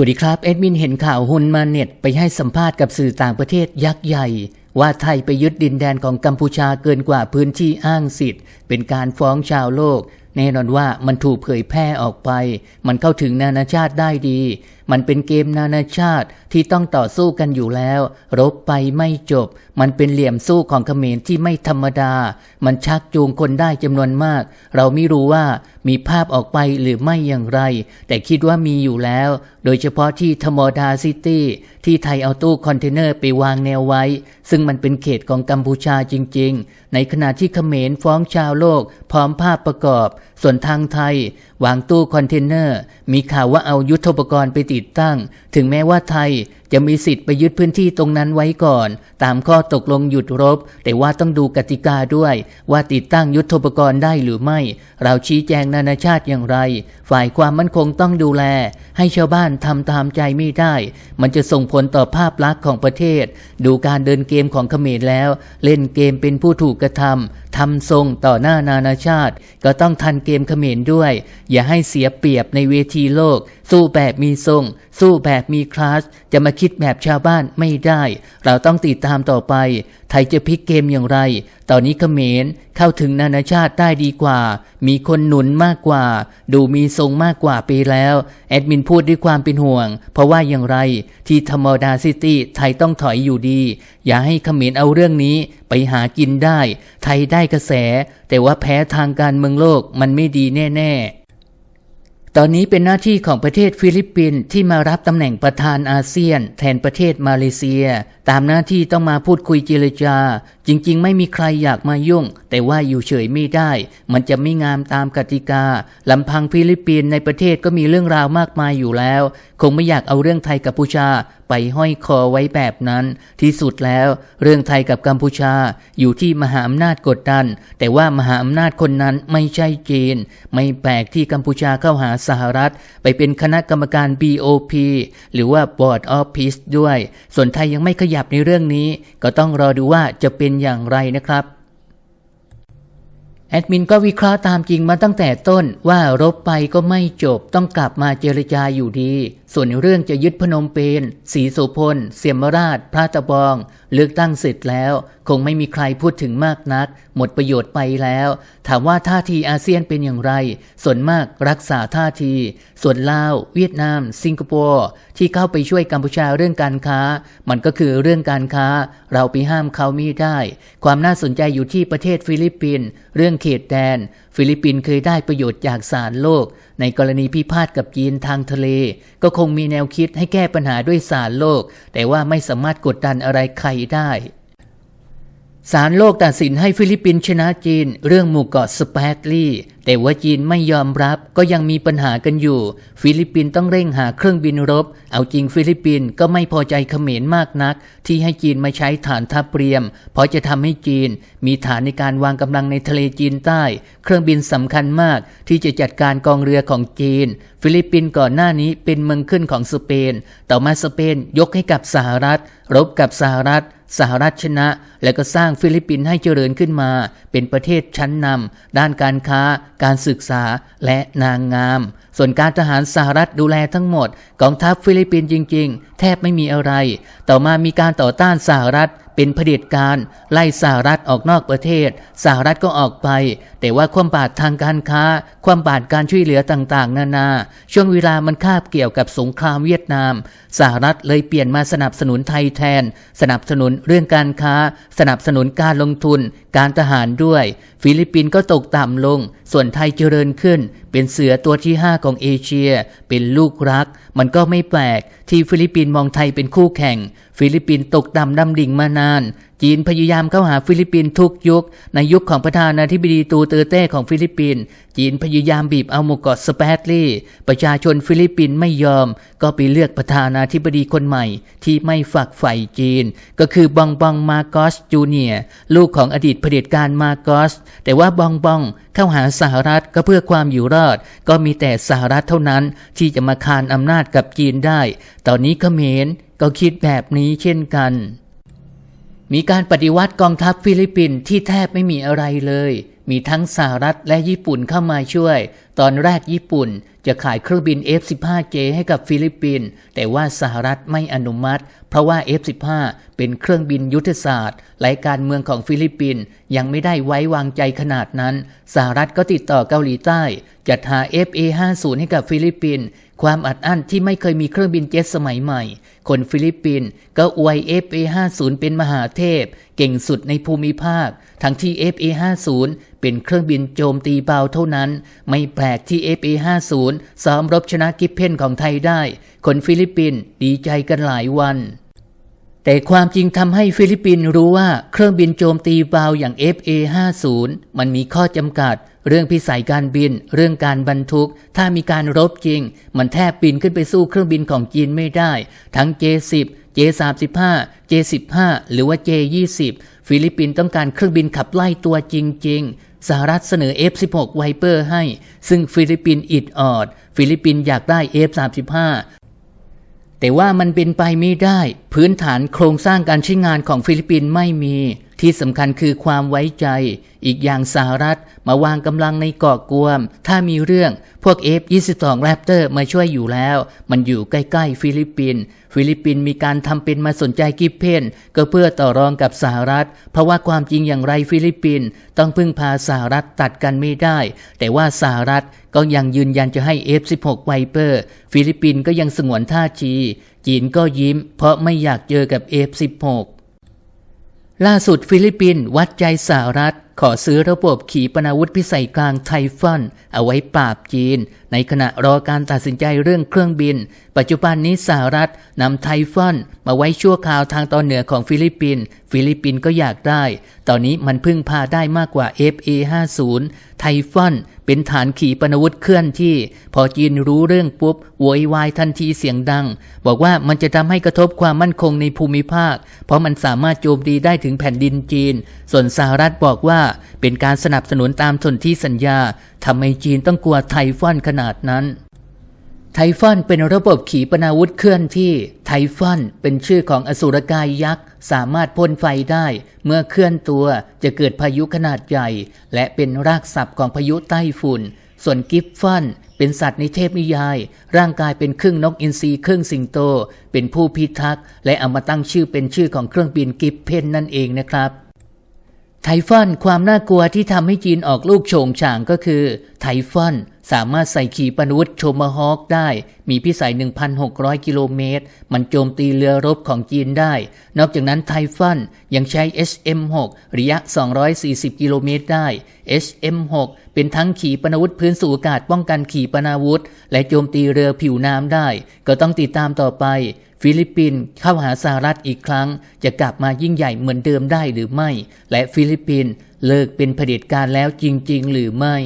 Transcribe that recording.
วัสดีครับ เอ็ดมินเห็นข่าวฮุนมาเน็ตไปให้สัมภาษณ์กับสื่อต่างประเทศยักษ์ใหญ่ ว่าไทยไปยึดดินแดนของกัมพูชาเกินกว่าพื้นที่อ้างสิทธิ์ เป็นการฟ้องชาวโลก แน่นอนว่ามันถูกเผยแพร่ออกไป มันเข้าถึงนานาชาติได้ดี มันเป็นเกมนานาชาติที่ต้องต่อสู้กันอยู่แล้ว รบไปไม่จบ มันเป็นเหลี่ยมสู้ของเขมรที่ไม่ธรรมดา มันชักจูงคนได้จำนวนมาก เราไม่รู้ว่ามีภาพออกไปหรือไม่อย่างไร แต่คิดว่ามีอยู่แล้ว โดยเฉพาะที่ธมอดาซิตี้ที่ไทยเอาตู้คอนเทนเนอร์ไปวางแนวไว้ ซึ่งมันเป็นเขตของกัมพูชาจริง ๆ ในขณะที่เขมรฟ้องชาวโลก พร้อมภาพประกอบ ส่วนทางไทย วางตู้คอนเทนเนอร์ มีข่าวว่าเอายุทธปกรณ์ไปติดตั้ง ถึงแม้ว่าไทยจะมีสิทธิ์ไปยึดพื้นที่ตรงนั้นไว้ก่อน ตามข้อตกลงหยุดรบ แต่ว่าต้องดูกติกาด้วย ว่าติดตั้งยุทธปกรณ์ได้หรือไม่ เราชี้แจงนานาชาติอย่างไร ฝ่ายความมั่นคงต้องดูแล ให้ชาวบ้านทำตามใจไม่ได้ มันจะส่งผลต่อภาพลักษณ์ของประเทศ ดูการเดินเกมของเขมรแล้ว เล่นเกมเป็นผู้ถูกกระทำทำทรงต่อหน้านานาชาติ ก็ต้องทันเกมเขมรด้วย อย่าให้เสียเปรียบในเวทีโลก สู้แบบมีทรง สู้แบบมีคลาส จะมาคิดแบบชาวบ้านไม่ได้ เราต้องติดตามต่อไป ไทยจะพลิกเกมอย่างไร ตอนนี้เขมรเข้าถึงนานาชาติได้ดีกว่า มีคนหนุนมากกว่า ดูมีทรงมากกว่าไปแล้ว แอดมินพูดด้วยความเป็นห่วง เพราะว่าอย่างไร ที่ธรรมดาซิตี้ไทยต้องถอยอยู่ดี อย่าให้เขมรเอาเรื่องนี้ไปหากินได้ ไทยได้กระแส แต่ว่าแพ้ทางการเมืองโลกมันไม่ดีแน่ ๆ ตอนนี้เป็นหน้าที่ของประเทศฟิลิปปินส์ที่มารับตำแหน่งประธานอาเซียน แทนประเทศมาเลเซีย ตามหน้าที่ต้องมาพูดคุยเจรจา จริง ๆ ไม่มีใครอยากมายุ่ง แต่ว่าอยู่เฉยไม่ได้ มันจะไม่งามตามกติกาลำพังฟิลิปปินส์ในประเทศก็มีเรื่องราวมากมายอยู่แล้ว คงไม่อยากเอาเรื่องไทยกับกัมพูชาไปห้อยคอไว้แบบนั้น ที่สุดแล้ว เรื่องไทยกับกัมพูชาอยู่ที่มหาอำนาจกดดัน แต่ว่ามหาอำนาจคนนั้นไม่ใช่จีน ไม่แปลกที่กัมพูชาเข้าหาสหรัฐ ไปเป็นคณะกรรมการ BOP หรือว่า Board of Peace ด้วย ส่วนไทยยังไม่ขยับในเรื่องนี้ก็ต้องรอดูว่าจะเป็นอย่างไรนะครับแอดมินก็วิเคราะห์ตามจริงมาตั้งแต่ต้นว่ารบไปก็ไม่จบต้องกลับมาเจรจาอยู่ดีส่วนเรื่องจะยึดพนมเปญศรีโสพล เสียมราช พระตะบอง เลือกตั้งเสร็จแล้ว คงไม่มีใครพูดถึงมากนัก หมดประโยชน์ไปแล้ว ถามว่าท่าทีอาเซียนเป็นอย่างไร ส่วนมากรักษาท่าที ส่วนลาว เวียดนาม สิงคโปร์ที่เข้าไปช่วยกัมพูชาเรื่องการค้า มันก็คือเรื่องการค้า เราไปห้ามเขาไม่ได้ ความน่าสนใจอยู่ที่ประเทศฟิลิปปินส์เรื่องเขตแดน ฟิลิปปินส์เคยได้ประโยชน์จากศารโลก ในกรณีพิพาทกับจีนทางทะเล ก็คงมีแนวคิดให้แก้ปัญหาด้วยศารโลก แต่ว่าไม่สามารถกดดันอะไรใครได้ ศาลโลกตัดสินให้ฟิลิปปินส์ชนะจีน เรื่องหมู่เกาะสเปกลี่แต่ว่าจีนไม่ยอมรับก็ยังมีปัญหากันอยู่ ฟิลิปปินส์ต้องเร่งหาเครื่องบินรบ เอาจริงฟิลิปปินส์ก็ไม่พอใจเขมรมากนัก ที่ให้จีนมาใช้ฐานทัพเรียม เพราะจะทำให้จีน มีฐานในการวางกำลังในทะเลจีนใต้ เครื่องบินสำคัญมากที่จะจัดการกองเรือของจีน ฟิลิปปินส์ก่อนหน้านี้เป็นเมืองขึ้นของสเปน ต่อมาสเปนยกให้กับสหรัฐ รบกับสหรัฐ สหรัฐชนะ และก็สร้างฟิลิปปินส์ให้เจริญขึ้นมา เป็นประเทศชั้นนำด้านการค้า การศึกษาและนางงาม ส่วนการทหารสหรัฐดูแลทั้งหมด กองทัพฟิลิปปินส์จริง ๆ แทบไม่มีอะไร ต่อมามีการต่อต้านสหรัฐ เป็นเผด็จการไล่สหรัฐออกนอกประเทศ สหรัฐก็ออกไป แต่ว่าความบาดทางการค้า ความบาดการช่วยเหลือต่างๆ นานา ช่วงเวลามันคาบเกี่ยวกับสงครามเวียดนาม สหรัฐเลยเปลี่ยนมาสนับสนุนไทยแทน สนับสนุนเรื่องการค้า สนับสนุนการลงทุน การทหารด้วย ฟิลิปปินส์ก็ตกต่ำลง ส่วนไทยเจริญขึ้นเป็นเสือตัวที่ 5 ของเอเชีย เป็นลูกรัก มันก็ไม่แปลกที่ฟิลิปปินส์มองไทยเป็นคู่แข่ง ฟิลิปปินส์ตกต่ำดำดิ่งมานาน จีนพยายามเข้าหาฟิลิปปินส์ทุกยุค ในยุคของประธานาธิบดีตูเตอร์เต้ของฟิลิปปินส์จีนพยายามบีบเอาหมู่เกาะสเปตลี่ประชาชนฟิลิปปินส์ไม่ยอม ก็ไปเลือกประธานาธิบดีคนใหม่ ที่ไม่ฝักใฝ่จีน ก็คือบองบองมาโกสจูเนียลูกของอดีตเผด็จการมาโกสแต่ว่าบองบองเข้าหาสหรัฐก็เพื่อความอยู่รอด ก็มีแต่สหรัฐเท่านั้นที่จะมาคานอำนาจกับจีนได้ ตอนนี้เขมรก็คิดแบบนี้เช่นกัน มีการปฏิวัติกองทัพฟิลิปปินส์ที่แทบไม่มีอะไรเลย มีทั้งสหรัฐและญี่ปุ่นเข้ามาช่วย ตอนแรกญี่ปุ่นจะขายเครื่องบิน F-15J ให้กับฟิลิปปินส์แต่ว่าสหรัฐไม่อนุมัติ เพราะว่า F-15 เป็นเครื่องบินยุทธศาสตร์และการเมืองของฟิลิปปินส์ยังไม่ได้ไว้วางใจขนาดนั้น สหรัฐก็ติดต่อเกาหลีใต้ จัดหา FA-50 ให้กับฟิลิปปินส์ความอัดอั้นที่ไม่เคยมีเครื่องบินเจ็ตสมัยใหม่ คนฟิลิปปินส์ก็อวย FA-50 เป็นมหาเทพ เก่งสุดในภูมิภาค ทั้งที่ FA-50 เป็นเครื่องบินโจมตีเบาเท่านั้น ไม่แปลกที่ FA-50 ซ้อมรบชนะกิฟเพนของไทยได้ คนฟิลิปปินส์ดีใจกันหลายวัน แต่ความจริงทำให้ฟิลิปปินส์รู้ว่าเครื่องบินโจมตีเบาอย่าง FA-50 มันมีข้อจำกัด เรื่องพิสัยการบิน เรื่องการบรรทุก ถ้ามีการรบจริง มันแทบบินขึ้นไปสู้เครื่องบินของจีนไม่ได้ ทั้ง J10 J35 J15 หรือว่า J20 ฟิลิปปินส์ต้องการเครื่องบินขับไล่ตัวจริง ๆ สหรัฐเสนอ F16 Viper ให้ ซึ่งฟิลิปปินส์อิดออด ฟิลิปปินส์อยากได้ F35 แต่ว่ามันเป็นไปไม่ได้ พื้นฐานโครงสร้างการใช้งานของฟิลิปปินส์ไม่มี ที่สำคัญคือความไว้ใจ อีกอย่างสหรัฐมาวางกำลังในเกาะกวม ถ้ามีเรื่องพวก F22 Raptor มาช่วยอยู่แล้ว มันอยู่ใกล้ๆ ฟิลิปปินส์ฟิลิปปินส์มีการทำเป็นมาสนใจกิฟเพนก็เพื่อต่อรองกับสหรัฐ เพราะว่าความจริงอย่างไรฟิลิปปินส์ต้องพึ่งพาสหรัฐตัดกันไม่ได้ แต่ว่าสหรัฐก็ยังยืนยันจะให้ F16 Viper ฟิลิปปินส์ก็ยังสงวนท่าทีจีนก็ยิ้ม เพราะไม่อยากเจอกับ F16 ล่าสุดฟิลิปปินส์วัดใจสหรัฐ ขอซื้อระบบขีปนาวุธพิสัยกลางไทฟอนเอาไว้ปราบจีนในขณะรอการตัดสินใจเรื่องเครื่องบิน ปัจจุบันนี้สหรัฐนำไทฟอนมาไว้ชั่วคราวทางตอนเหนือของฟิลิปปินส์ฟิลิปปินส์ก็อยากได้ ตอนนี้มันพึ่งพาได้มากกว่า FA50 ไทฟอนเป็นฐานขี่ปนาวุธเคลื่อนที่ พอจีนรู้เรื่องปุ๊บโวยวายทันทีเสียงดัง บอกว่ามันจะทำให้กระทบความมั่นคงในภูมิภาค เพราะมันสามารถโจมตีได้ถึงแผ่นดินจีน ส่วนสหรัฐบอกว่าเป็นการสนับสนุนตามสนธิสัญญาทำไมจีนต้องกลัวไทฟอนขนาดนั้น ไทฟอนเป็นระบบขีปนาวุธเคลื่อนที่ ไทฟอนเป็นชื่อของอสุรกายยักษ์ สามารถพ่นไฟได้ เมื่อเคลื่อนตัวจะเกิดพายุขนาดใหญ่ และเป็นรากศัพท์ของพายุใต้ฝุ่น ส่วนกิฟฟอนเป็นสัตว์ในเทพนิยาย ร่างกายเป็นครึ่งนกอินทรีครึ่งสิงโต เป็นผู้พิทักษ์และเอามาตั้งชื่อเป็นชื่อของเครื่องบินกิฟเพนนั่นเองนะครับ ไทฟอนความน่ากลัวที่ทำให้จีนออกลูกโฉงฉางก็คือ ไทฟอนสามารถใส่ขีปนาวุธโชมาฮอคได้ มีพิสัย 1,600 กิโลเมตร มันโจมตีเรือรบของจีนได้ นอกจากนั้นไทฟอนยังใช้ SM6 ระยะ 240 กิโลเมตรได้ SM6 เป็นทั้งขีปนาวุธพื้นสู่อากาศป้องกันขีปนาวุธ และโจมตีเรือผิวน้ำได้ ก็ต้องติดตามต่อไป ฟิลิปปินส์เข้าหาสหรัฐอีกครั้ง จะกลับมายิ่งใหญ่เหมือนเดิมได้หรือไม่ และฟิลิปปินส์เลิกเป็นเผด็จการแล้วจริง ๆ หรือไม่